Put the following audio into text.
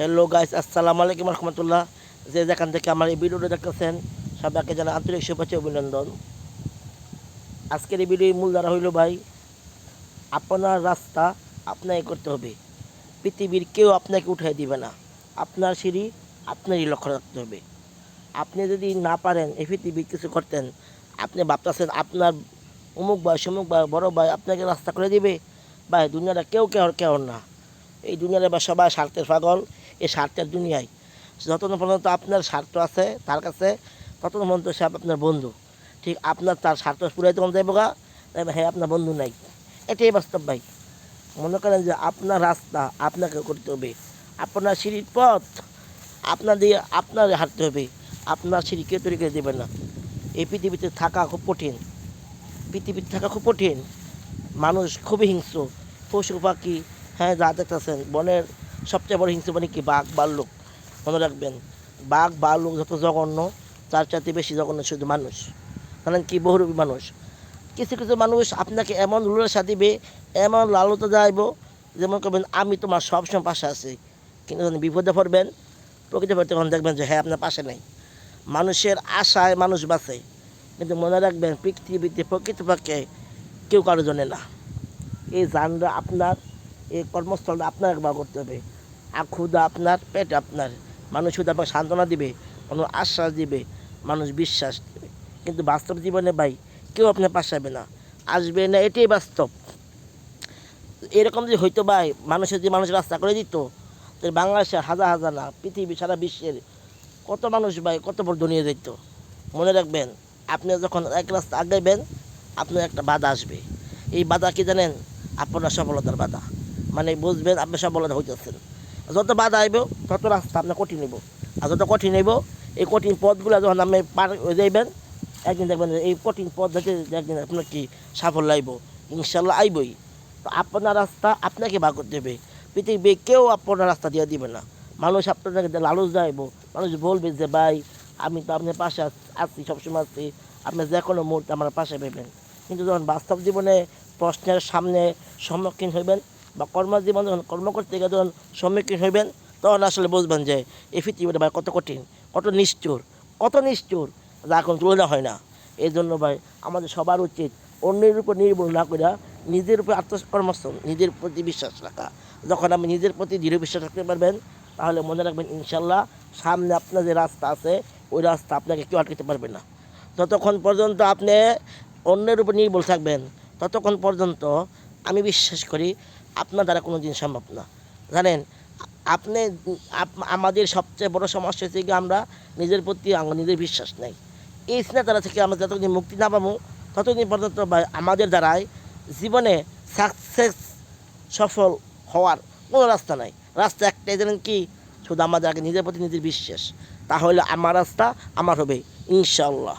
Hello guys আসসালামু আলাইকুম রহমতুল্লাহ যে যেখান থেকে আমার এই ভিডিওটা দেখতেছেন সবাইকে জানা আন্তরিক শুভেচ্ছা অভিনন্দন আজকের এই ভিডিওর মূল দ্বারা হইল ভাই আপনার রাস্তা আপনাকে করতে হবে পৃথিবীর কেউ আপনাকে উঠাই দিবে না আপনার সিঁড়ি আপনারই লক্ষ্য রাখতে হবে আপনি যদি না পারেন এই পৃথিবীর কিছু করতেন আপনি ভাবতেছেন আপনার অমুক ভাই সমুক ভাই বড় ভাই আপনাকে রাস্তা করে দিবে ভাই দুনিয়াটা কেউ কেউ কেউ না এই দুনিয়ার বা সবাই স্বার্থের পাগল এই স্বার্থের দুনিয়ায়। যতক্ষণ পর্যন্ত আপনার স্বার্থ আছে, তার কাছে, ততক্ষণ পর্যন্ত সে আপনার বন্ধু। ঠিক, আপনার তার স্বার্থ পুরাই তখন যাইব গা হ্যাঁ আপনার বন্ধু নাই। এটাই বাস্তব ভাই। মনে করেন যে আপনার রাস্তা আপনাকে করতে হবে। আপনার সিঁড়ির পথ আপনার দিয়ে আপনার হাঁটতে হবে। আপনার সিঁড়ি কেউ তৈরি করে দেবে না। এই পৃথিবীতে থাকা খুব কঠিন। পৃথিবীতে থাকা খুব কঠিন। মানুষ খুবই হিংস্র। পশু পাখি হ্যাঁ যা দেখতেছেন, বনের সবচেয়ে বড় হিংস্র মানে কি? বাঘ, বাল্লুক। মনে রাখবেন, বাঘ, বাল্লুক যত জঘন্য, তার চাইতে বেশি জঘন্য শুধু মানুষ। জানেন কি? বহুরূপী মানুষ। কিছু কিছু মানুষ আপনাকে এমন লুলেসা দিবে, এমন লালতা যাইব যেমন করবেন, আমি তোমার সবসময় পাশে আছি। কিন্তু যখন বিপদে পড়বেন, প্রকৃতি পড়তে তখন দেখবেন যে হ্যাঁ আপনার পাশে নেই। মানুষের আশায় মানুষ বাঁচে। কিন্তু মনে রাখবেন, পৃথিবীতে প্রকৃতপক্ষে কেউ কারও জন্য না। এই জানরা আপনার, এই কর্মস্থলটা আপনার একবার করতে হবে। আর ক্ষুদা আপনার, পেট আপনার। মানুষ শুধু আপনাকে সান্ত্বনা দিবে মানুষ আশ্বাস দিবে, মানুষ বিশ্বাস দিবে। কিন্তু বাস্তব জীবনে ভাই, কেউ আপনার পাশে আসবে না। আসবে না, এটাই বাস্তব। এরকম যদি হইতো ভাই মানুষের যে মানুষ রাস্তা করে দিত তাহলে বাংলাদেশের হাজার হাজার না, পৃথিবী, সারা বিশ্বের কত মানুষ ভাই, কত বড় দুনিয়া যেত মনে রাখবেন, আপনি যখন এক রাস্তা আগাইবেন, আপনার একটা বাধা আসবে। এই বাধা কি জানেন? আপনার সফলতার বাধা। মানে বুঝবেন, আপনি সফলতা হইতেছেন। যত বাধা আইব, তত রাস্তা আপনার কঠিন নেব আর যত কঠিন নেব এই কঠিন পথগুলো যখন আপনি পার হয়ে যাইবেন, একদিন দেখবেন এই কঠিন পথ দেখে একদিন আপনার কি সাফল্য আইব। ইনশাল্লাহ আইবই। তো আপনার রাস্তা আপনাকে ভাগ হবে। পৃথিবী কেউ আপনার রাস্তা দিয়ে দিবে না। মানুষ আপনাকে লালুচ যাইব মানুষ বলবে যে, ভাই, আমি তো আপনার পাশে আছি সবসময় আছি। আপনি যে কোনো মুহূর্তে আমার পাশে পেবেন কিন্তু যখন বাস্তব জীবনে প্রশ্নের সামনে সম্মুখীন হইবেন বা কর্মজীবন যখন কর্ম করতে গিয়ে যখন সম্মুখীন হইবেন, তখন আসলে বুঝবেন যে এই পৃথিবীটা ভাই কত কঠিন, কত নিষ্ঠুর কত নিষ্ঠুর, যা এখন তুলনা হয় না। এই জন্য ভাই আমাদের সবার উচিত অন্যের উপর নির্ভর না করে নিজের উপর আত্মকর্মস্থল, নিজের প্রতি বিশ্বাস রাখা। যখন আপনি নিজের প্রতি দৃঢ় বিশ্বাস রাখতে পারবেন, তাহলে মনে রাখবেন ইনশাল্লাহ সামনে আপনার যে রাস্তা আছে, ওই রাস্তা আপনাকে কেউ আটকাতে পারবে না। ততক্ষণ পর্যন্ত আপনি অন্যের উপর নির্ভর থাকবেন, ততক্ষণ পর্যন্ত আমি বিশ্বাস করি আপনার দ্বারা কোনো দিন সম্ভব না। জানেন, আপনি, আপ- আমাদের সবচেয়ে বড় সমস্যা হচ্ছে কি আমরা নিজের প্রতি নিজের বিশ্বাস নেই। এই দ্বারা থেকে আমরা যতদিন মুক্তি না পাবো, ততদিন পর্যন্ত আমাদের দ্বারাই জীবনে সাকসেস সফল হওয়ার কোনো রাস্তা নাই। রাস্তা একটাই, জানেন কি? শুধু আমাদের আগে নিজের প্রতি নিজের বিশ্বাস। তাহলে আমার রাস্তা আমার হবে ইনশাল্লাহ